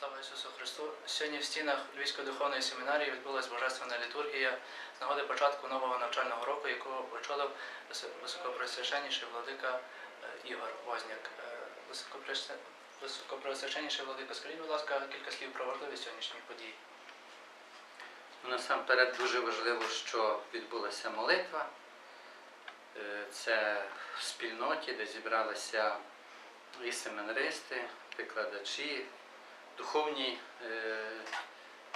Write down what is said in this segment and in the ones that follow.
Слава Ісусу Христу! Сьогодні в стінах Львівської духовної семінарії відбулася божественна літургія з нагоди початку нового навчального року, якого очолив висо- високопресвященніший владика е, Ігор Возняк. Е, Високопресвященніший владика, скажіть, будь ласка, кілька слів про важливість сьогоднішньої події. Ну, Насамперед дуже важливо, що відбулася молитва. Е, Це в спільноті, де зібралися і семинаристи, викладачі, духовні е,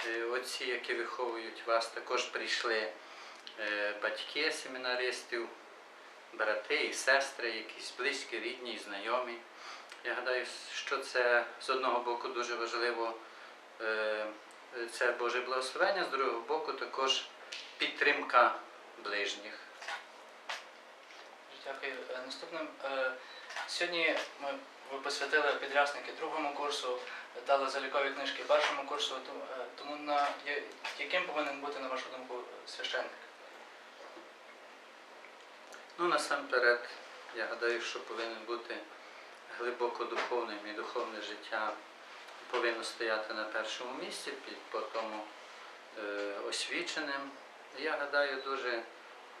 е, отці, які виховують вас. Також прийшли е, батьки семінаристів, брати і сестри, якісь близькі, рідні і знайомі. Я гадаю, що це з одного боку дуже важливо. це Боже благословення, з другого боку також підтримка ближніх. Дякую. Наступним сьогодні ми ви посвятили підрясники другому курсу, дали залікові книжки першому курсу. Тому, е, на яким повинен бути, на вашу думку, священник? Ну, насамперед, я гадаю, що повинен бути глибоко духовним і духовне життя повинно стояти на першому місці, під потім е, освіченим. Я гадаю, дуже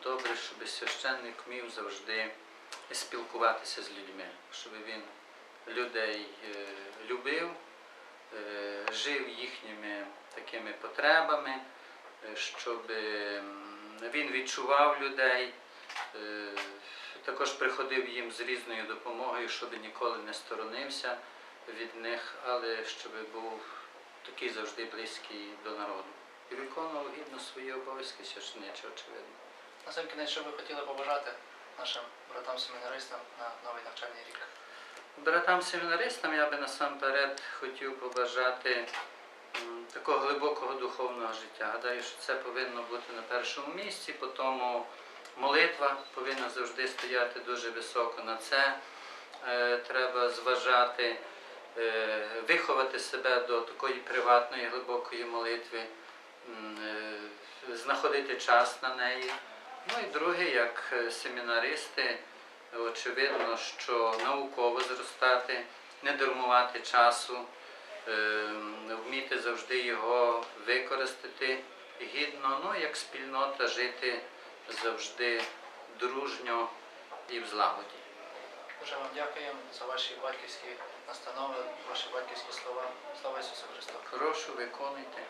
добре, щоб священник вмів завжди спілкуватися з людьми, щоб він людей е, любив, е, жив їхніми такими потребами, е, щоб він відчував людей. Також приходив їм з різною допомогою, щоб ніколи не сторонився від них, але щоб був такий завжди близький до народу. І виконував гідно свої обов'язки священичі, очевидно. На сам кінець, що ви хотіли побажати нашим братам-семінаристам на новий навчальний рік? Братам-семінаристам я би насамперед хотів побажати такого глибокого духовного життя. Гадаю, що це повинно бути на першому місці, по тому молитва повинна завжди стояти дуже високо на це. Треба зважати, виховати себе до такої приватної глибокої молитви, знаходити час на неї. Ну і друге, як е, семінаристи, очевидно, що науково зростати, не дармувати часу, е, вміти завжди його використати гідно, ну як спільнота жити завжди дружньо і в злагоді. Дуже вам дякуємо за ваші батьківські настанови, ваші батьківські слова. Слава Ісусу Христу! Прошу, виконуйте.